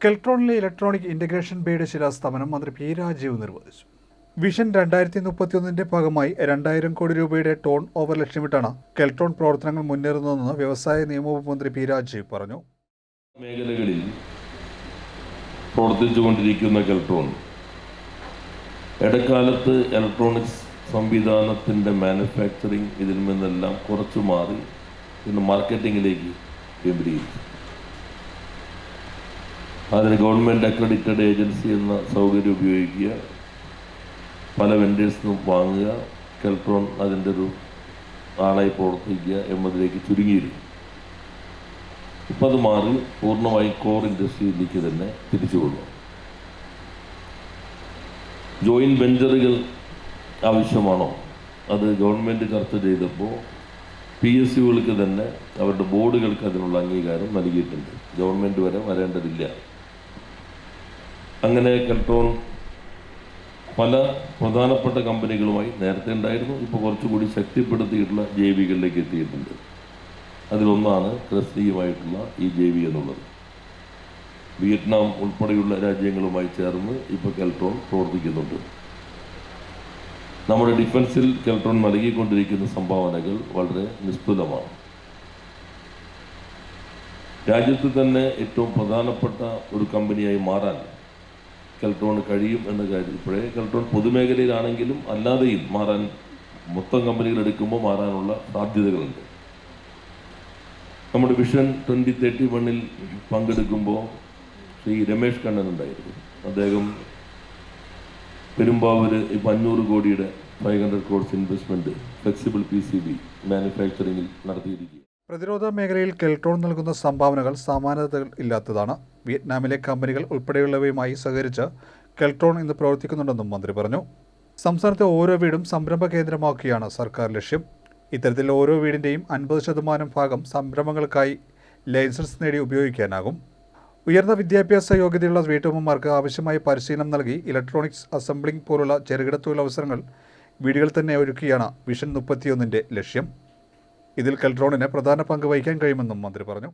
കെൽട്രോണിലെ electronic integration ബേയുടെ ശിലാസ്ഥാപനം മന്ത്രി P Rajeev നിർവഹിച്ചു. വിഷൻ രണ്ടായിരത്തി മുപ്പത്തിയൊന്നിന്റെ ഭാഗമായി രണ്ടായിരം കോടി രൂപയുടെ ടോൺ ഓവർ ലക്ഷ്യമിട്ടാണ് കെൽട്രോൺ പ്രവർത്തനങ്ങൾ മുന്നേറുന്നതെന്ന് വ്യവസായ നിയമവകുപ്പ് മന്ത്രി പി രാജീവ് പറഞ്ഞു. മേഖലകളിൽ പ്രവർത്തിച്ചുകൊണ്ടിരിക്കുന്ന കെൽട്രോൺ ഇടക്കാലത്ത് ഇലക്ട്രോണിക്സ് സംവിധാനത്തിന്റെ മാനുഫാക്ചറിങ് ഇതിൽ നിന്നെല്ലാം കുറച്ചു മാറി ഇന്ന് മാർക്കറ്റിങ്ങിലേക്ക് കേന്ദ്രീകരിച്ചു. അതിന് ഗവൺമെന്റ് അക്രഡിറ്റഡ് ഏജൻസി എന്ന സൗകര്യം ഉപയോഗിക്കുക. പല വെൻഡേഴ്സിനും വാങ്ങുക. കെൽട്രോൺ അതിന്റെ ഒരു ആളായി പ്രവർത്തിക്കുക എന്നതിലേക്ക് ചുരുങ്ങിയിരുന്നു. ഇപ്പം അത് മാറി പൂർണമായി കോർ ഇൻഡസ്ട്രിയിലേക്ക് തന്നെ തിരിച്ചു കൊള്ളും ജോയിന്റ് വെഞ്ചറുകൾ ആവശ്യമാണോ? അത് ഗവൺമെന്റ് ചർച്ച ചെയ്തപ്പോൾ പി എസ് സികൾക്ക് തന്നെ അവരുടെ ബോർഡുകൾക്ക് അതിനുള്ള അംഗീകാരം നൽകിയിട്ടുണ്ട്. ഗവൺമെന്റ് വരെ വരേണ്ടതില്ല. അങ്ങനെ കെൽട്രോൺ പല പ്രധാനപ്പെട്ട കമ്പനികളുമായി നേരത്തെ ഉണ്ടായിരുന്നു. ഇപ്പോൾ കുറച്ചുകൂടി ശക്തിപ്പെടുത്തിയിട്ടുള്ള ജൈവികളിലേക്ക് എത്തിയിട്ടുണ്ട്. അതിലൊന്നാണ് ക്രിസ്തീയമായിട്ടുള്ള ഈ ജൈവി എന്നുള്ളത്. വിയറ്റ്നാം ഉൾപ്പെടെയുള്ള രാജ്യങ്ങളുമായി ചേർന്ന് ഇപ്പോൾ കെൽട്രോൺ പ്രവർത്തിക്കുന്നുണ്ട്. നമ്മുടെ ഡിഫൻസിൽ കെൽട്രോൺ നൽകിക്കൊണ്ടിരിക്കുന്ന സംഭാവനകൾ വളരെ നിസ്തുലമാണ്. രാജ്യത്ത് തന്നെ ഏറ്റവും പ്രധാനപ്പെട്ട ഒരു കമ്പനിയായി മാറാൻ കെൽട്രോൺ കഴിയും എന്ന കാര്യം. ഇപ്പോഴേ കൽട്രോൺ പൊതുമേഖലയിലാണെങ്കിലും അല്ലാതെയും മാറാൻ മൊത്തം കമ്പനികൾ എടുക്കുമ്പോൾ മാറാനുള്ള സാധ്യതകളുണ്ട്. നമ്മുടെ വിഷൻ ട്വന്റി തേർട്ടി വണ്ണിൽ പങ്കെടുക്കുമ്പോൾ ശ്രീ രമേഷ് കണ്ണൻ ഉണ്ടായിരുന്നു. അദ്ദേഹം പെരുമ്പാവൂർ ഇപ്പം അഞ്ഞൂറ് കോടിയുടെ five hundred crores investment flexible P C B മാനുഫാക്ചറിങ്ങിൽ നടത്തിയിരിക്കുക പ്രതിരോധ മേഖലയിൽ കെൽട്രോൺ നൽകുന്ന സംഭാവനകൾ സമാനതകൾ ഇല്ലാത്തതാണ്. വിയറ്റ്നാമിലെ കമ്പനികൾ ഉൾപ്പെടെയുള്ളവയുമായി സഹകരിച്ച് കെൽട്രോൺ ഇന്ന് പ്രവർത്തിക്കുന്നുണ്ടെന്നും മന്ത്രി പറഞ്ഞു. സംസ്ഥാനത്തെ ഓരോ വീടും സംരംഭ കേന്ദ്രമാക്കുകയാണ് സർക്കാർ ലക്ഷ്യം. ഇത്തരത്തിൽ ഓരോ വീടിന്റെയും അൻപത് ശതമാനം ഭാഗം സംരംഭങ്ങൾക്കായി ലൈസൻസ് നേടി ഉപയോഗിക്കാനാകും. ഉയർന്ന വിദ്യാഭ്യാസ യോഗ്യതയുള്ള വീട്ടമ്മമാർക്ക് ആവശ്യമായ പരിശീലനം നൽകി ഇലക്ട്രോണിക്സ് അസംബ്ലിംഗ് പോലുള്ള ചെറുകിട തൊഴിലവസരങ്ങൾ വീടുകൾ തന്നെ ഒരുക്കിയാണ് വിഷൻ മുപ്പത്തിയൊന്നിന്റെ ലക്ഷ്യം. ഇതിൽ കെൽട്രോണിന് പ്രധാന പങ്ക് വഹിക്കാൻ കഴിയുമെന്നും മന്ത്രി പറഞ്ഞു